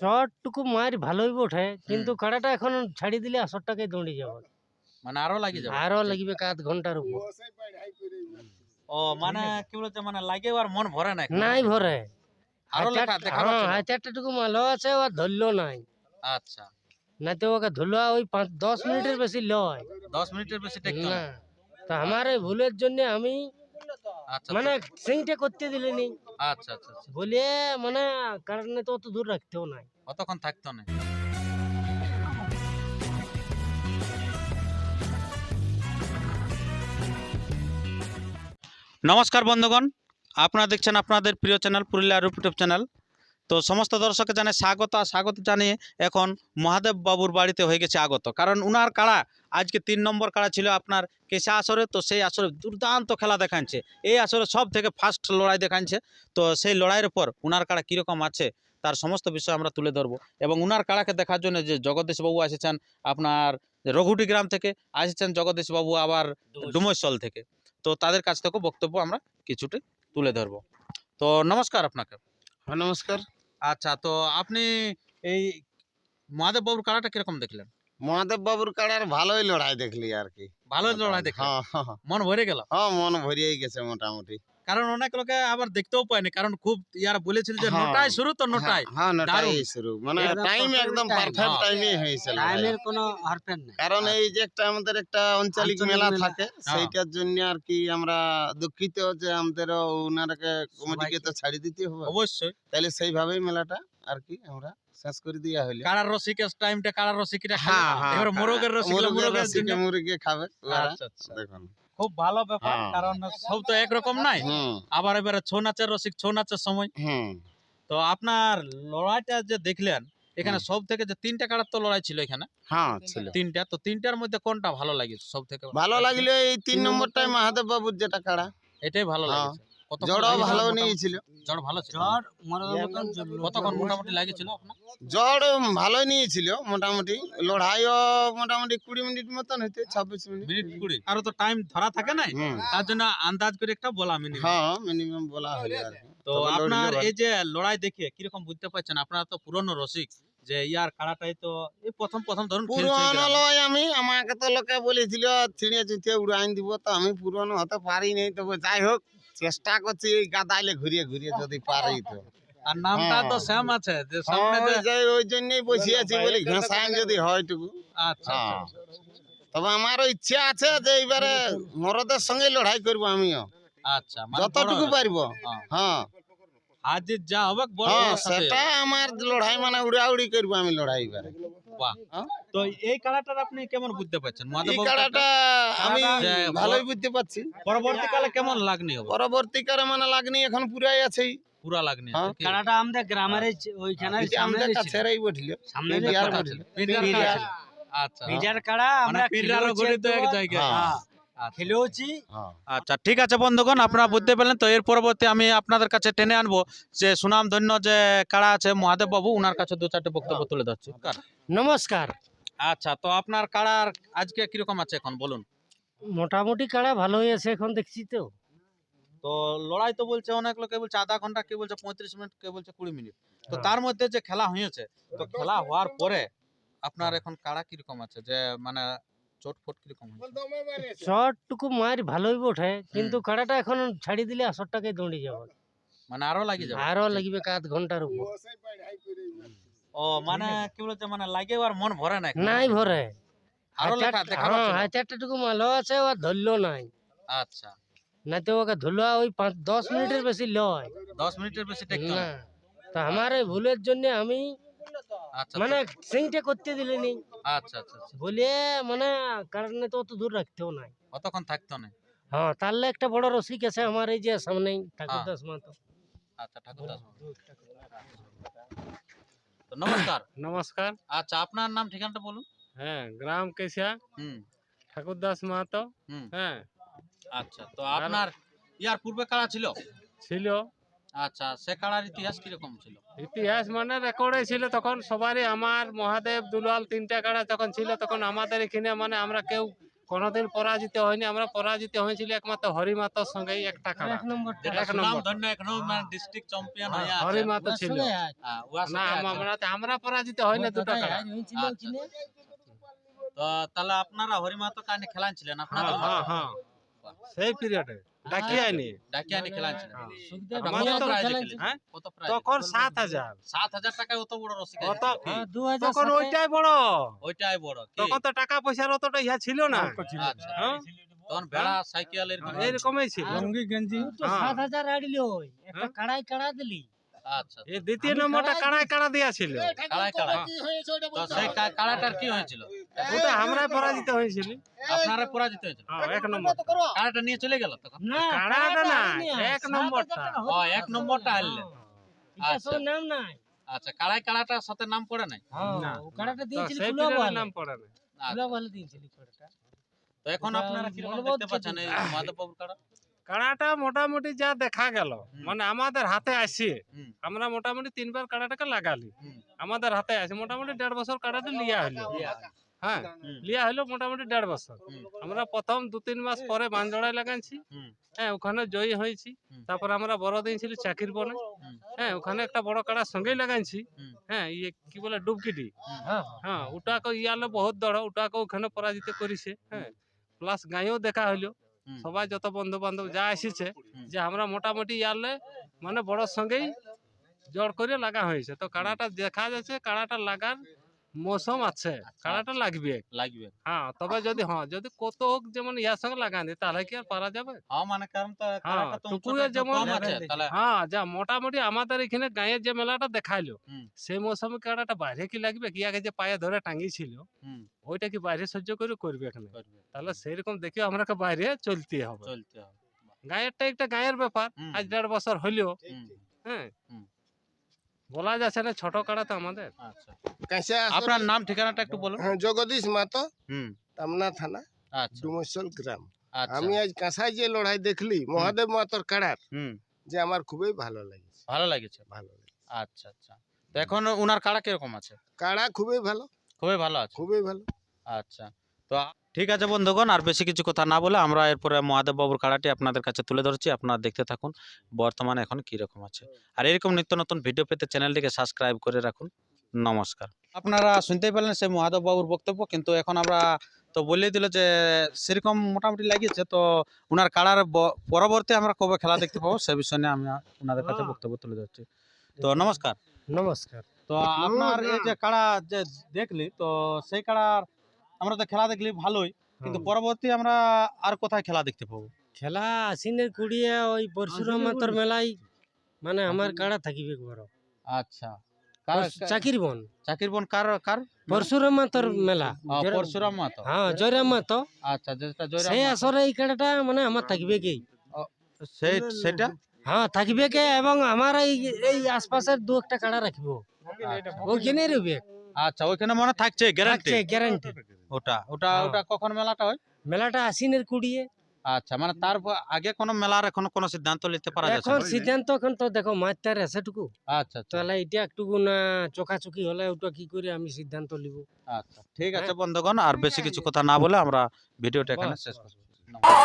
শর্টটুকু মার ভালোই বটে কিন্তু কাড়াটা এখন ছাড়ি দিলে আসরটাকে দৌড়ে যাবে মানে আরও লাগি যাবে। আরও লাগবে আধ ঘণ্টার উপর। ও মানে কি বলছে মানে লাগে আর মন ভরে না। নাই ভরে। আরও লেখা ছিল? হাই চারটাটুকু মালো আছে ও ধরলো নাই। আচ্ছা। না তো ওকে ধরলো ওই পাঁচ দশ মিনিটের বেশি লয়। দশ মিনিটের বেশি টেকতো না। তো আমার এই ভুলের জন্য আমি আচ্ছা মানে সেইটা করতে দিলেনি। আচ্ছা আচ্ছা আচ্ছা। বলে মানে কারণে তো অত দূর রাখতেও নাই। অতক্ষণ থাকতো না নমস্কার বন্ধুগণ আপনারা দেখছেন আপনাদের প্রিয় চ্যানেল পুরুলিয়া ইউটিউব চ্যানেল। তো সমস্ত দর্শককে জানে স্বাগত আর স্বাগত জানিয়ে এখন মহাদেব বাবুর বাড়িতে হয়ে গেছে আগত। কারণ উনার কাড়া আজকে তিন নম্বর কাড়া ছিল আপনার কেসা আসরে তো সেই আসরে দুর্দান্ত খেলা দেখাচ্ছে। এই আসরে সব থেকে ফার্স্ট লড়াই দেখাচ্ছে। তো সেই লড়াইয়ের পর উনার কাড়া কীরকম আছে তার সমস্ত বিষয় আমরা তুলে ধরবো। এবং উনার কাড়াকে দেখার জন্য যে জগদীশ বাবু এসেছেন আপনার রঘুটি গ্রাম থেকে আসেছেন জগদীশ বাবু আবার ডুমৈসল থেকে। তো তাদের কাছ থেকেও বক্তব্য আমরা কিছুটা তুলে ধরবো। তো নমস্কার আপনাকে। হ্যাঁ নমস্কার। আচ্ছা তো আপনি এই মহাদেব বাবুর কাড়াটা কীরকম দেখলেন? মহাদেব বাবুর কাড়ার ভালোই লড়াই দেখলি আর কি। ভালোই লড়াই দেখলেন? হ্যাঁ হ্যাঁ, হ্যাঁ। মন ভরে গেল? হ্যাঁ মন ভরিয়েই গেছে মোটামুটি। কারণ অনেক লোকে আবার দেখতেও পায়নি কারণ খুব ইয়ারা বলেছিল যে হ্যাঁ। নটায় শুরু তো নটায় হ্যাঁ, হ্যাঁ নটাই দারুণ। শুরু। মানে টাইম একদম পারফেক্ট হ্যাঁ। টাইমে হয়েছে লড়াই। টাইমের কোনো হারপেন নাই। কারণ এই যে একটা আমাদের একটা আঞ্চলিক মেলা। থাকে সেইটার জন্য আর কি আমরা দুঃখিত যে আমাদের ওনারকে কমিটিকে তো ছাড়ি দিতে হবে। অবশ্যই। তাহলে সেইভাবেই মেলাটা আর কি আমরা শেষ করে দেওয়া হইল। কাড়ার রসিকের টাইমটা কাড়ার রসিকরা হ্যাঁ হ্যাঁ এবার মোরগের রসিক মুরগের মোরগের রসিকে মুরগি খাবে। আচ্ছা আচ্ছা। দেখুন। খুব ভালো ব্যাপার হ্যাঁ। কারণ সব তো একরকম নাই। আবার এবারে ছৌ নাচের রসিক ছৌ নাচের সময়। তো আপনার লড়াইটা যে দেখলেন এখানে সব থেকে যে তিনটা কাড়ার তো লড়াই ছিল এখানে। হ্যাঁ ছিল। তিনটা তো তিনটার মধ্যে কোনটা ভালো লাগে সব থেকে ভালো লাগলে এই তিন নম্বরটাই মহাদেব বাবুর যেটা কাড়া। এটাই ভালো লাগে লাগছে। কত জড়ও ভালো নিয়েছিল। জড় ভালো ছিল? জ্বর কতক্ষণ মোটামুটি লাগেছিল নিয়েছিল মোটামুটি। লড়াইও মোটামুটি কুড়ি মিনিট মতন হইতে ছাব্বিশ মিনিট। মিনিট কুড়ি? আরও তো টাইম ধরা থাকে তার জন্য আন্দাজ করে একটা বলা মিনিমাম হ্যাঁ মিনিমাম বলা হলো আর তো আপনার এই যে লড়াই দেখে কীরকম বুঝতে পারছেন? আপনারা তো পুরনো রসিক যে ইয়ার কাড়াটাই তো এই প্রথম প্রথম ধরুন পুরনো। লয় আমি আমাকে তো লোকে বলেছিল ছিঁড়ে চুটিয়ে উড়াইন দিব তো আমি পুরনো হতে পারি নাই তবে যাই হোক চেষ্টা করছি এই গাদাইলে ঘুরিয়ে ঘুরিয়ে যদি পারি তো। আর নামটা তো শ্যাম সেম আছে যে হ্যাঁ, সামনে ওই যে ওই জন্যই বসে আছি বলি ঘেঁষাইন যদি হয় টুকু। আচ্ছা হ্যাঁ। আচ্ছা, তবে আমারও ইচ্ছা আছে যে এইবারে মরদের সঙ্গে লড়াই করব আমিও। আচ্ছা মানে যতটুকু পারব। হ্যাঁ। জিত যা হবে বড় হ্যাঁ সেটা আমার লড়াই মানে উড়াউড়ি করব আমি লড়াই এবারে বাহ। হ্যাঁ। তো এই কাড়াটার আপনি কেমন বুঝতে পারছেন মাধব এই বাবুর আমি ভালোই বুঝতে পারছি পরবর্তীকালে কেমন লাগনি হবে পরবর্তীকালে মানে লাগনি এখন পুরাই আছেই পুরা লাগনি হ্যাঁ। আছে কি? আমাদের গ্রামের ওইখানে কাছেরই বঠিল সামনে বঠিল। আচ্ছা পিজার কাড়া মানে আমরা গড়ি তো এক। জায়গায় হ্যাঁ। আচ্ছা। খেলেওছি হ্যাঁ। আচ্ছা ঠিক আছে বন্ধুগণ আপনারা বুঝতে পারলেন তো এর পরবর্তী আমি আপনাদের কাছে টেনে আনব যে সুনাম ধন্য যে কারা আছে মহাদেব বাবু উনার কাছে দু চারটে বক্তব্য তুলে ধরছি। নমস্কার। আচ্ছা তো আপনার কাড়ার আজকে কীরকম আছে এখন বলুন। মোটামুটি কাড়া ভালোই আছে এখন দেখছি তো। তো লড়াই তো বলছে অনেক লোকে বলছে আধা ঘণ্টা কে বলছে পঁয়ত্রিশ মিনিট কে বলছে কুড়ি মিনিট। তো হ্যাঁ। তার মধ্যে যে খেলা হয়েছে তো খেলা হওয়ার পরে আপনার এখন কাড়া কীরকম আছে? যে মানে চোট ফোট কীরকম শর্টটুকু মার ভালোই বটে কিন্তু কাড়াটা এখন ছাড়ি দিলে আসরটাকে দৌড়ে যাবে। মানে আরও লাগি যাবে। আরও লাগবে আধ ঘণ্টার উপর। ও মানে কি মানে লাগে আর মন ভরে না নাই ভরে। আরও চার- দেখানো হ্যাঁ? মালো আছে ও ধরলো নাই। আচ্ছা। না তো ওকে ওই পাঁচ দশ মিনিটের বেশি লয়। দশ মিনিটের বেশি না। তো আমার এই ভুলের জন্য আমি মানে সেইটা করতে দিলেনি। আচ্ছা আচ্ছা আচ্ছা। বলে মানে কারণে তো অত দূর রাখতেও নাই। অতক্ষণ থাকতো না। হ্যাঁ তাহলে একটা বড় রসিক আছে আমার এই যে সামনেই ঠাকুর হ্যাঁ। দাস মাতো আচ্ছা ঠাকুর দাস তো নমস্কার। নমস্কার। আচ্ছা আপনার নাম ঠিকানাটা বলুন। হ্যাঁ গ্রাম কেশিয়া। হুম। ঠাকুরদাস মাহাতো। হুম। হ্যাঁ। আচ্ছা তো আপনার ইয়ার পূর্বে কাড়া ছিল? ছিল আচ্ছা ইতিহাস কীরকম ছিল? ইতিহাস মানে রেকর্ডে ছিল তখন সবারই আমার মহাদেব দুলাল তিনটা কাড়া যখন ছিল তখন আমাদের এখানে মানে আমরা কেউ কোনোদিন পরাজিত হয়নি আমরা পরাজিত হয়েছিল একমাত্র হরি মাতার সঙ্গেই একটা এক নম্বর মানে ডিস্ট্রিক্ট চ্যাম্পিয়ন হয়ে আছে। হরি মাতা ছিল হ্যাঁ, না আমরা আমরা পরাজিত হয় না দুটো খেলা আচ্ছা। তো তাহলে আপনারা হরিমাতো কানে খেলাচ্ছিলেন আপনারা হ্যাঁ হ্যাঁ হ্যাঁ। সেই পিরিয়ডে ডাকি আইনি ডাকি আনি খেলাচ্ছিলেন হ্যাঁ। আমাদের তো প্রাইজে খেলাচ্ছি। খেলেছেন? হ্যাঁ? তখন সাত হাজার। সাত হাজার টাকায় অত বড় রসিক অত হ্যাঁ, তখন ওইটাই বড়। ওইটাই বড়? তখন তো টাকা পয়সার অতটা ইয়া ছিল না। আচ্ছা। হ্যাঁ? তখন ভেড়া সাইকেল এরকম ছিল। লুঙ্গি গেঞ্জি। তো সাত হাজার আড়িলি ওই। একটা হ্যাঁ? কাড়াই কাড়া দিলি। আচ্ছা এই দ্বিতীয় নম্বরটা কাড়ায় কাড়া দিয়া ছিল। কাড়াই কাড়াই তো সেই কাড়াটার কি হয়েছিল? ওটা আমরা পরাজিত হয়েছিল আপনারা পরাজিত হয়েছিল হ্যাঁ, এক নম্বর কাড়াটা নিয়ে চলে গেল তখন কাড়াটা না, এক নম্বরটা। ও এক নম্বরটা হারলেন আচ্ছা। নাম নাই আচ্ছা কাড়াই কাড়াটার সাথে নাম পড়ে নাই হ্যাঁ, না। কাড়াটা দিয়েছিল সেই ফুলা পিরিয়ডের বলে নাম পড়ে না আচ্ছা, দিয়েছিল কাড়াটা তো এখন আপনারা কীরকম বলব দেখতে পাচ্ছেন এই যদি- কাড়া কাড়াটা মোটামুটি যা দেখা গেল মানে আমাদের হাতে আসে আমরা মোটামুটি তিনবার কাড়াটাকে লাগালি আমাদের হাতে আছে মোটামুটি দেড় বছর কাড়াটা লিয়া হলো হ্যাঁ লিয়া হলো মোটামুটি দেড় বছর। আমরা প্রথম দু তিন মাস পরে বানজড়াই লাগাইছি। হ্যাঁ ওখানে জয়ী হয়েছি। তারপর আমরা বড় দিন ছিল চাকির বনে। হ্যাঁ ওখানে একটা বড় কাড়ার সঙ্গেই লাগাইছি। হ্যাঁ ইয়ে কি বলে ডুবকিটি। হ্যাঁ। হ্যাঁ ওটাকে ইয়ালে বহুত দড় ওটাকে ওখানে পরাজিত করেছে। হ্যাঁ প্লাস গাঁয়েও দেখা হইল। সবাই যত বন্ধু বান্ধব যা এসেছে যে আমরা মোটামুটি ইয়ালে মানে বড় সঙ্গেই জড় করে লাগা হয়েছে। তো কাড়াটা দেখা যাচ্ছে কাড়াটা লাগার মৌসুম আছে কাড়াটা লাগবে। লাগবে। হ্যাঁ তবে যদি হ্যাঁ যদি কত হোক যেমন ইয়ার সঙ্গে লাগান তাহলে কি আর পারা যাবে? হ্যাঁ মানে কারণ তো কাড়াটা তো একটু যেমন আছে হ্যাঁ যা মোটামুটি আমাদের এখানে গাঁয়ের যে মেলাটা দেখাইলো। সেই মৌসুমে কাড়াটা বাইরে কি লাগবে? কি আগে যে পায়ে ধরে টাঙ্গিয়েছিল হুম, ওইটা কি বাইরে সহ্য করে করবে এখানে? তাহলে সেরকম দেখে আমরা বাইরে চলতে হবে। চলতে হবে। গায়েরটা একটা গায়ের ব্যাপার আজ দেড় বছর হলেও হ্যাঁ। বলা যাচ্ছে না ছোট কাড়া তো আমাদের। আচ্ছা। কাঁচা আপনার নাম ঠিকানাটা একটু বলুন। হ্যাঁ জগদীশ মাতো হুম। টামনা থানা আচ্ছা। ডুমসল গ্রাম। আচ্ছা। আমি আজ কাঁসায় যে লড়াই দেখলি মহাদেব মাতর কাড়ার হুম। যে আমার খুবই ভালো লাগছে। ভালো লাগেছে? ভালো লাগছে। আচ্ছা আচ্ছা। তো এখন উনার কাড়া কীরকম আছে? কাড়া খুবই ভালো। খুবই ভালো আছে? খুবই ভালো। আচ্ছা। তো ঠিক আছে বন্ধুগণ আর বেশি কিছু কথা না বলে আমরা এরপরে মহাদেব বাবুর কাড়াটি আপনাদের কাছে তুলে ধরছি। আপনারা দেখতে থাকুন বর্তমানে এখন কি রকম আছে। আর এরকম নিত্য নতুন ভিডিও পেতে চ্যানেলটিকে সাবস্ক্রাইব করে রাখুন। নমস্কার। আপনারা শুনতেই পেলেন সেই মহাদেব বাবুর বক্তব্য কিন্তু এখন আমরা তো বলেই দিল যে সেরকম মোটামুটি লাগিয়েছে তো ওনার কাড়ার পরবর্তী আমরা কবে খেলা দেখতে পাবো সে বিষয় নিয়ে আমি ওনাদের কাছে হ্যাঁ। বক্তব্য তুলে ধরছি। তো নমস্কার। নমস্কার। তো আপনার এই যে কাড়া যে দেখলি তো সেই কাড়ার আমরা তো খেলা দেখলি ভালোই কিন্তু পরবর্তী আমরা আর কোথায় খেলা দেখতে পাবো? খেলা আশ্বিনের কুড়িয়ে ওই পরশুরাম মাতর মেলাই মানে আমার কাড়া থাকিবে বড়। আচ্ছা। চাকির বন। চাকির বোন কার কার? পরশুরাম মাতর মেলা। পরশুরাম মাতো। হ্যাঁ জয়রাম মাতো। আচ্ছা যেটা জয়রাম সেই। আসরে এই কাড়াটা মানে আমার থাকবে কি? সেই সেটা? হ্যাঁ থাকবে কে? এবং আমার এই এই আশপাশের দু একটা কাড়া রাখব। ওইখানে রইবে। আচ্ছা ওইখানে মনে থাকছে গ্যারান্টি গ্যারান্টি ওটা ওটা হ্যাঁ। ওটা কখন মেলাটা হয় মেলাটা আশ্বিনের কুড়িয়ে আচ্ছা মানে তার আগে কোনো মেলার এখনও কোনো সিদ্ধান্ত নিতে পারা যাচ্ছে এখন? সিদ্ধান্ত এখন তো দেখো মাছটার এসেটুকু আচ্ছা আচ্ছা তাহলে এটা একটু না চোখাচুকি হলে ওটা কি করে আমি সিদ্ধান্ত নিব আচ্ছা ঠিক আছে হ্যাঁ। বন্ধুগণ আর বেশি কিছু কথা না বলে আমরা ভিডিওটা এখানে শেষ নমস্কার।